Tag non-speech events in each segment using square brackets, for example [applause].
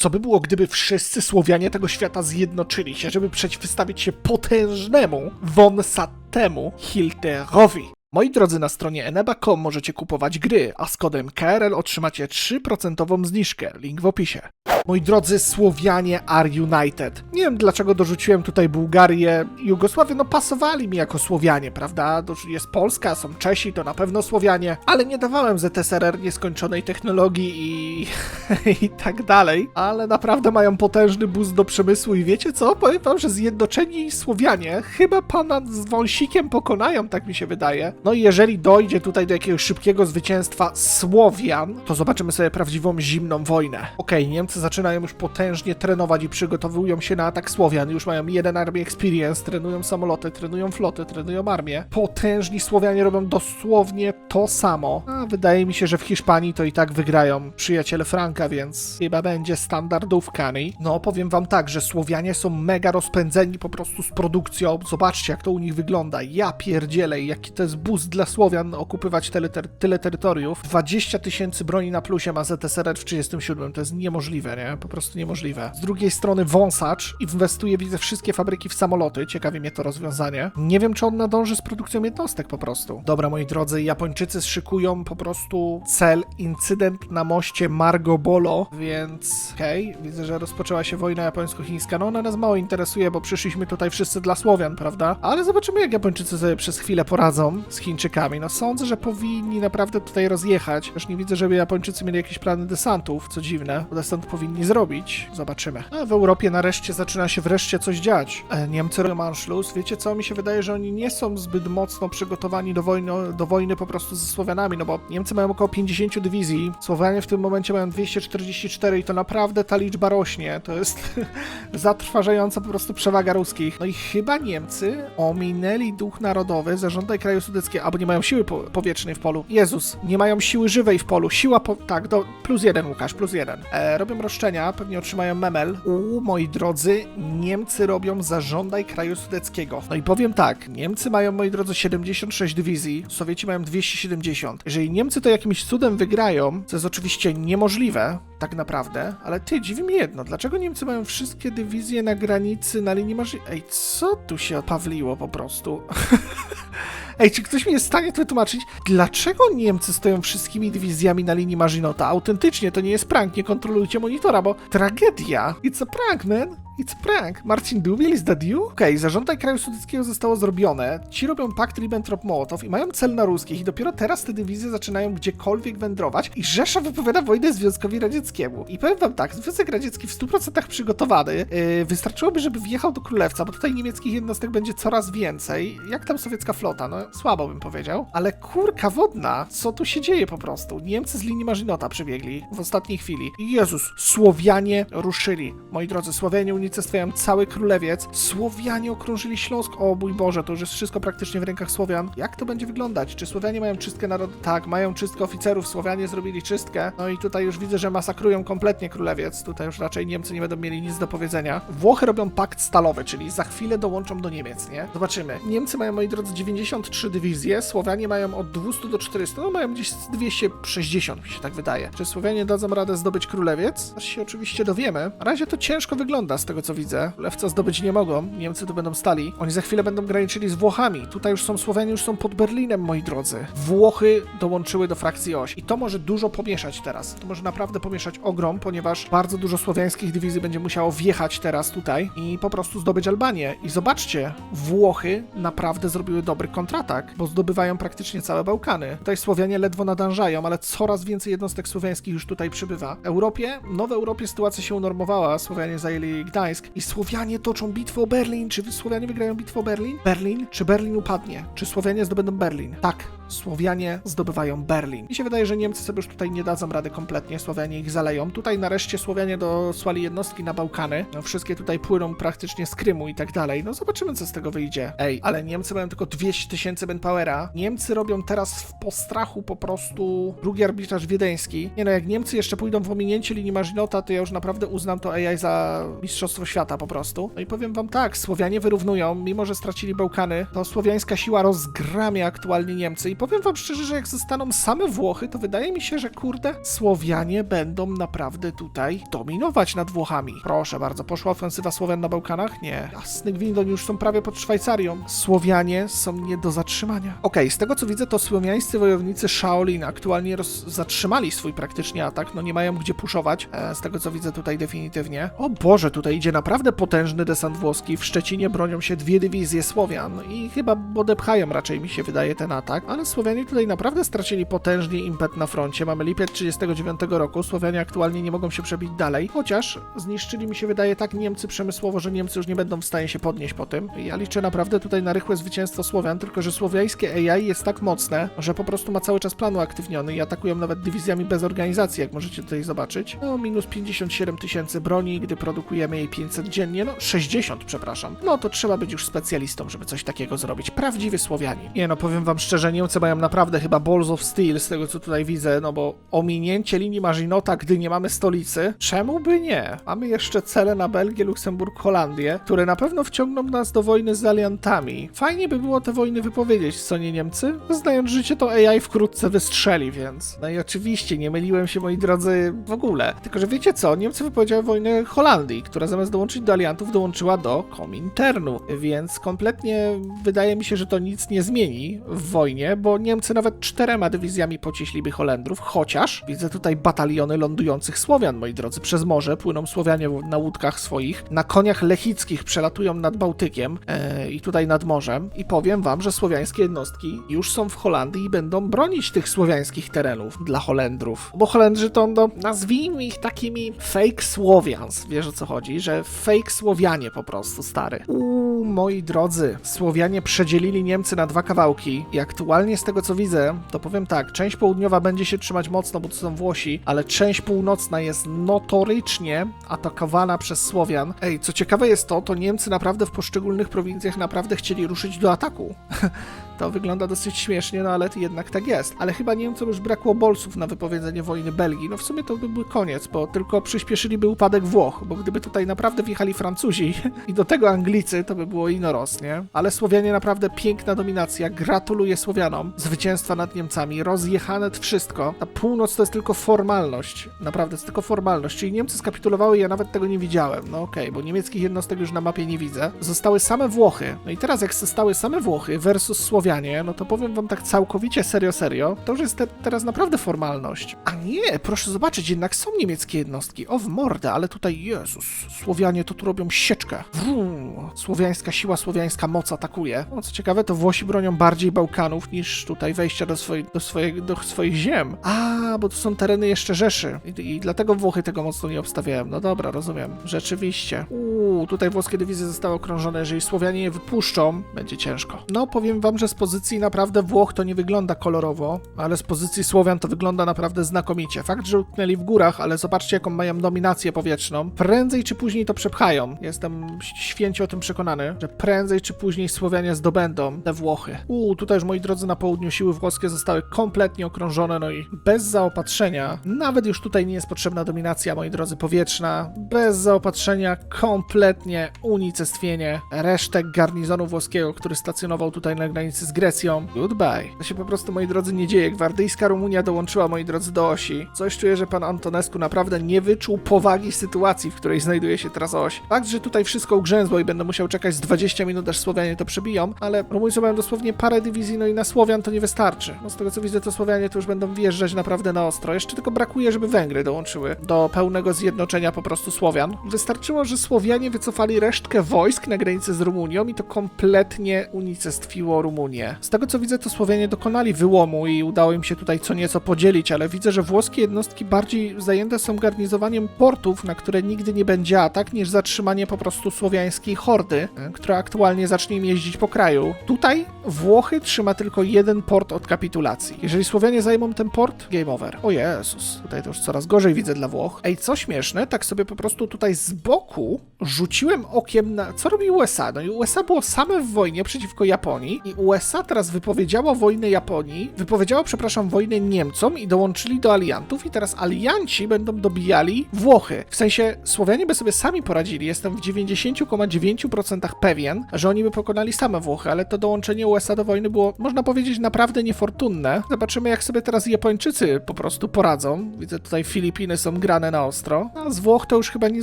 Co by było, gdyby wszyscy Słowianie tego świata zjednoczyli się, żeby przeciwstawić się potężnemu, wąsatemu Hilterowi? Moi drodzy, na stronie eneba.com możecie kupować gry, a z kodem KRL otrzymacie 3% zniżkę. Link w opisie. Moi drodzy, Słowianie are united. Nie wiem dlaczego dorzuciłem tutaj Bułgarię i Jugosławię, no pasowali mi jako Słowianie, prawda? Jest Polska, są Czesi, to na pewno Słowianie, ale nie dawałem ZSRR nieskończonej technologii i, [laughs] i tak dalej. Ale naprawdę mają potężny boost do przemysłu i wiecie co? Powiem wam, że zjednoczeni Słowianie chyba pana z wąsikiem pokonają, tak mi się wydaje. No i jeżeli dojdzie tutaj do jakiegoś szybkiego zwycięstwa Słowian, to zobaczymy sobie prawdziwą zimną wojnę. Okej, Niemcy zaczynają już potężnie trenować i przygotowują się na atak Słowian. Już mają jeden Army Experience, trenują samoloty, trenują floty, trenują armię. Potężni Słowianie robią dosłownie to samo. A wydaje mi się, że w Hiszpanii to i tak wygrają przyjaciele Franka, więc chyba będzie standardówkami. No, powiem wam tak, że Słowianie są mega rozpędzeni po prostu z produkcją. Zobaczcie, jak to u nich wygląda. Ja pierdzielę, jaki to jest boost dla Słowian okupywać tyle, ter tyle terytoriów. 20 tysięcy broni na plusie ma ZSRR w 37. To jest niemożliwe, nie? Po prostu niemożliwe. Z drugiej strony wąsacz inwestuje, widzę, wszystkie fabryki w samoloty. Ciekawi mnie to rozwiązanie. Nie wiem, czy on nadąży z produkcją jednostek po prostu. Dobra, moi drodzy, Japończycy szykują po prostu cel, incydent na moście Margo Bolo, więc okej, widzę, że rozpoczęła się wojna japońsko-chińska. No ona nas mało interesuje, bo przyszliśmy tutaj wszyscy dla Słowian, prawda? Ale zobaczymy, jak Japończycy sobie przez chwilę poradzą z Chińczykami. No sądzę, że powinni naprawdę tutaj rozjechać. Też nie widzę, żeby Japończycy mieli jakieś plany desantów, co dziwne. Desant powinni zrobić. Zobaczymy. A w Europie nareszcie zaczyna się wreszcie coś dziać. E, Niemcy robią Anschluss. Wiecie co? Mi się wydaje, że oni nie są zbyt mocno przygotowani do wojny, do wojny po prostu ze Słowianami, no bo Niemcy mają około 50 dywizji, Słowianie w tym momencie mają 244 i to naprawdę ta liczba rośnie. To jest [laughs] zatrważająca po prostu przewaga ruskich. No i chyba Niemcy ominęli duch narodowy, zażądaj kraju sudeckiego, albo nie mają siły po powietrznej w polu. Jezus, nie mają siły żywej w polu. Siła po... Tak, do... plus jeden, Łukasz, plus jeden. E, robią roszczenia, pewnie otrzymają memel. U, moi drodzy, Niemcy robią zażądaj kraju sudeckiego. No i powiem tak, Niemcy mają, moi drodzy, 76 dywizji, Sowieci mają 270. Jeżeli Niemcy to jakimś cudem wygrają, co jest oczywiście niemożliwe, tak naprawdę, ale ty, dziwi mnie jedno, dlaczego Niemcy mają wszystkie dywizje na granicy, na linii marzy... Ej, co tu się odpawliło po prostu? [laughs] Ej, czy ktoś mi jest w stanie wytłumaczyć, dlaczego Niemcy stoją wszystkimi dywizjami na linii Marzinota? Autentycznie, to nie jest prank, nie kontrolujcie monitora, bo tragedia. It's a prank, man. It's prank. Marcin Dubiel, is that you? Okej, zarządaj kraju sudeckiego zostało zrobione. Ci robią pakt Ribbentrop-Mołotow i mają cel na ruskich i dopiero teraz te dywizje zaczynają gdziekolwiek wędrować i Rzesza wypowiada wojnę Związkowi Radzieckiemu. I powiem wam tak, Związek Radziecki w 100% przygotowany. Yy, wystarczyłoby, żeby wjechał do Królewca, bo tutaj niemieckich jednostek będzie coraz więcej. Jak tam sowiecka flota? No słabo bym powiedział. Ale kurka wodna, co tu się dzieje po prostu? Niemcy z linii Marzynota przybiegli w ostatniej chwili. Jezus, Słowianie ruszyli. Moi drodzy, Słowianie unicestwiają cały królewiec. Słowianie okrążyli Śląsk. O mój Boże, to już jest wszystko praktycznie w rękach Słowian. Jak to będzie wyglądać? Czy Słowianie mają czystkę narodu? Tak, mają czystkę oficerów. Słowianie zrobili czystkę. No i tutaj już widzę, że masakrują kompletnie królewiec. Tutaj już raczej Niemcy nie będą mieli nic do powiedzenia. Włochy robią pakt stalowy, czyli za chwilę dołączą do Niemiec, nie? Zobaczymy. Niemcy mają, moi drodzy, 93 dywizje, Słowianie mają od 200 do 400, no mają gdzieś z 260, mi się tak wydaje. Czy Słowianie dadzą radę zdobyć królewiec? Aż się oczywiście dowiemy. Na razie to ciężko wygląda z tego co widzę. Królewca zdobyć nie mogą, Niemcy tu będą stali. Oni za chwilę będą graniczyli z Włochami. Tutaj już są Słowianie, już są pod Berlinem, moi drodzy. Włochy dołączyły do frakcji oś. I to może dużo pomieszać teraz. To może naprawdę pomieszać ogrom, ponieważ bardzo dużo słowiańskich dywizji będzie musiało wjechać teraz tutaj i po prostu zdobyć Albanię. I zobaczcie, Włochy naprawdę zrobiły dobry kontratak, bo zdobywają praktycznie całe Bałkany. Tutaj Słowianie ledwo nadążają, ale coraz więcej jednostek słowiańskich już tutaj przybywa. Europie, no w Europie sytuacja się unormowała. Słowianie zajęli Gdańsk i Słowianie toczą bitwę o Berlin. Czy Słowianie wygrają bitwę o Berlin? Berlin? Czy Berlin upadnie? Czy Słowianie zdobędą Berlin? Tak, Słowianie zdobywają Berlin. Mi się wydaje, że Niemcy sobie już tutaj nie dadzą rady kompletnie, Słowianie ich zaleją. Tutaj nareszcie Słowianie dosłali jednostki na Bałkany. No, wszystkie tutaj płyną praktycznie z Krymu i tak dalej. No zobaczymy, co z tego wyjdzie. Ej, ale Niemcy mają tylko 200 tysięcy manpowera. Niemcy robią teraz w postrachu po prostu drugi arbitraż wiedeński. Nie no, jak Niemcy jeszcze pójdą w ominięcie linii Marzinota, to ja już naprawdę uznam to AI za mistrzostwo świata po prostu. No i powiem wam tak, Słowianie wyrównują, mimo że stracili Bałkany, to słowiańska siła rozgramia aktualnie Niemcy i powiem wam szczerze, że jak zostaną same Włochy, to wydaje mi się, że kurde, Słowianie będą naprawdę tutaj dominować nad Włochami. Proszę bardzo, poszła ofensywa Słowian na Bałkanach? Nie. Jasny gwint, oni już są prawie pod Szwajcarią. Słowianie są nie do zatrzymania. Okej, z tego co widzę, to słowiańscy wojownicy Shaolin aktualnie zatrzymali swój praktycznie atak, no nie mają gdzie puszować, e, z tego co widzę tutaj definitywnie. O Boże, tutaj idzie naprawdę potężny desant włoski. W Szczecinie bronią się dwie dywizje Słowian i chyba odepchają raczej mi się wydaje ten atak, ale Słowianie tutaj naprawdę stracili potężnie impet na froncie. Mamy lipiec 39 roku, Słowianie aktualnie nie mogą się przebić dalej, chociaż zniszczyli mi się wydaje tak Niemcy przemysłowo, że Niemcy już nie będą w stanie się podnieść po tym. Ja liczę naprawdę tutaj na rychłe zwycięstwo Słowian, tylko że słowiańskie AI jest tak mocne, że po prostu ma cały czas plan uaktywniony i atakują nawet dywizjami bez organizacji, jak możecie tutaj zobaczyć. No, minus 57 tysięcy broni, gdy produkujemy jej 500 dziennie, no 60, przepraszam. No to trzeba być już specjalistą, żeby coś takiego zrobić. Prawdziwy Słowianin. Nie no, powiem wam szczerze, Niemcy mają naprawdę chyba balls of steel, z tego co tutaj widzę, no bo ominięcie linii Maginota, gdy nie mamy stolicy, czemu by nie? Mamy jeszcze cele na Belgię, Luksemburg, Holandię, które na pewno wciągną nas do wojny z aliantami. Fajnie by było te wojny wypowiedzieć, co nie Niemcy? Znając życie, to AI wkrótce wystrzeli, więc... No i oczywiście, nie myliłem się, moi drodzy, w ogóle. Tylko, że wiecie co? Niemcy wypowiedziały wojnę Holandii, która zamiast dołączyć do aliantów, dołączyła do Kominternu, więc kompletnie wydaje mi się, że to nic nie zmieni w wojnie, bo Niemcy nawet czterema dywizjami pociśliby Holendrów, chociaż widzę tutaj bataliony lądujących Słowian, moi drodzy, przez morze płyną Słowianie na łódkach swoich, na koniach lechickich przelatują nad Bałtykiem e, i tutaj nad morzem. I powiem wam, że słowiańskie jednostki już są w Holandii i będą bronić tych słowiańskich terenów dla Holendrów, bo Holendrzy to, no, nazwijmy ich takimi fake Słowians, wiesz o co chodzi, że fake Słowianie po prostu, stary. Uuu, moi drodzy, Słowianie przedzielili Niemcy na dwa kawałki i aktualnie z tego co widzę, to powiem tak, część południowa będzie się trzymać mocno, bo to są Włosi, ale część północna jest notorycznie atakowana przez Słowian. Ej, co ciekawe jest to, to Niemcy naprawdę w poszczególnych prowincjach naprawdę chcieli ruszyć do ataku. [laughs] To wygląda dosyć śmiesznie, no ale jednak tak jest. Ale chyba Niemcom już brakło bolsów na wypowiedzenie wojny Belgii. No w sumie to by był koniec, bo tylko przyspieszyliby upadek Włoch, bo gdyby tutaj naprawdę wjechali Francuzi [laughs] i do tego Anglicy, to by było inoros, nie? Ale Słowianie naprawdę piękna dominacja. Gratuluję Słowianom. Zwycięstwa nad Niemcami, rozjechane wszystko. A północ to jest tylko formalność. Naprawdę, to jest tylko formalność. Czyli Niemcy skapitulowały, ja nawet tego nie widziałem. No okej, bo niemieckich jednostek już na mapie nie widzę. Zostały same Włochy. No i teraz jak zostały same Włochy versus Słowianie, no to powiem wam tak całkowicie serio, serio, to już jest te, teraz naprawdę formalność. A nie, proszę zobaczyć, jednak są niemieckie jednostki. O, w mordę, ale tutaj, Jezus, Słowianie to tu robią sieczkę. Wrum, słowiańska siła, słowiańska moc atakuje. No, co ciekawe, to Włosi bronią bardziej Bałkanów niż tutaj wejścia do, do, do swoich ziem. A, bo to są tereny jeszcze Rzeszy I, i dlatego Włochy tego mocno nie obstawiają. No dobra, rozumiem. Rzeczywiście. Uuu, tutaj włoskie dywizje zostały okrążone. Jeżeli Słowianie je wypuszczą, będzie ciężko. No, powiem wam, że z pozycji naprawdę Włoch to nie wygląda kolorowo, ale z pozycji Słowian to wygląda naprawdę znakomicie. Fakt, że utknęli w górach, ale zobaczcie, jaką mają dominację powietrzną. Prędzej czy później to przepchają. Jestem święcie o tym przekonany, że prędzej czy później Słowianie zdobędą te Włochy. Uuu, tutaj już, moi drodzy, na południu siły włoskie zostały kompletnie okrążone, no i bez zaopatrzenia. Nawet już tutaj nie jest potrzebna dominacja, moi drodzy, powietrzna. Bez zaopatrzenia kompletnie unicestwienie resztek garnizonu włoskiego, który stacjonował tutaj na granicy z Grecją. Goodbye. To się po prostu, moi drodzy, nie dzieje. Gwardyjska Rumunia dołączyła, moi drodzy, do osi. Coś czuję, że pan Antonescu naprawdę nie wyczuł powagi sytuacji, w której znajduje się teraz oś. Fakt, że tutaj wszystko ugrzęzło i będę musiał czekać z 20 minut, aż Słowianie to przebiją, ale Rumuńcy mają dosłownie parę dywizji, no i na Słowian to nie wystarczy. No z tego co widzę, to Słowianie to już będą wjeżdżać naprawdę na ostro. Jeszcze tylko brakuje, żeby Węgry dołączyły do pełnego zjednoczenia po prostu Słowian. Wystarczyło, że Słowianie wycofali resztkę wojsk na granicy z Rumunią i to kompletnie unicestwiło Rumunię. Z tego co widzę, to Słowianie dokonali wyłomu i udało im się tutaj co nieco podzielić, ale widzę, że włoskie jednostki bardziej zajęte są garnizowaniem portów, na które nigdy nie będzie atak, niż zatrzymanie po prostu słowiańskiej hordy, e, która aktualnie zacznie im jeździć po kraju. Tutaj Włochy trzyma tylko jeden port od kapitulacji. Jeżeli Słowianie zajmą ten port, game over. O Jezus, tutaj to już coraz gorzej widzę dla Włoch. Ej, co śmieszne, tak sobie po prostu tutaj z boku rzuciłem okiem na... Co robi USA? No i USA było same w wojnie przeciwko Japonii i USA teraz wypowiedziało wojnę Japonii, wypowiedziało, przepraszam, wojnę Niemcom i dołączyli do aliantów i teraz alianci będą dobijali Włochy. W sensie Słowianie by sobie sami poradzili, jestem w 90% pewien, że oni by pokonali same Włochy, ale to dołączenie USA do wojny było, można powiedzieć, naprawdę niefortunne. Zobaczymy, jak sobie teraz Japończycy po prostu poradzą. Widzę tutaj Filipiny są grane na ostro. A z Włoch to już chyba nie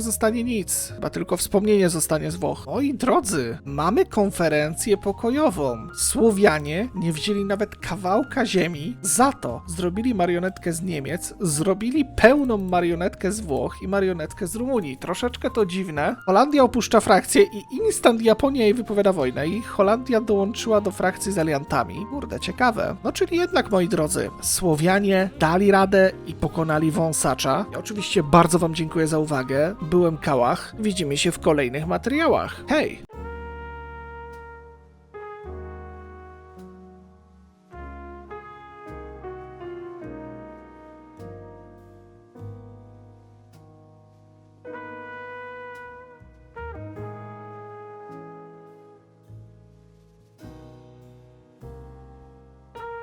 zostanie nic. Chyba tylko wspomnienie zostanie z Włoch. Moi drodzy, mamy konferencję pokojową. Słowianie nie wzięli nawet kawałka ziemi, za to zrobili marionetkę z Niemiec, zrobili pełną marionetkę z Włoch i marionetkę z Rumunii. Troszeczkę to dziwne. Holandia opuszcza frakcję i instant Japonia jej wypowiada wojnę i Holandia dołączyła do frakcji z aliantami. Kurde, ciekawe. No czyli jednak, moi drodzy, Słowianie dali radę i pokonali wąsacza. Ja oczywiście bardzo wam dziękuję za uwagę. Byłem Kałach. Widzimy się w kolejnych materiałach. Hej!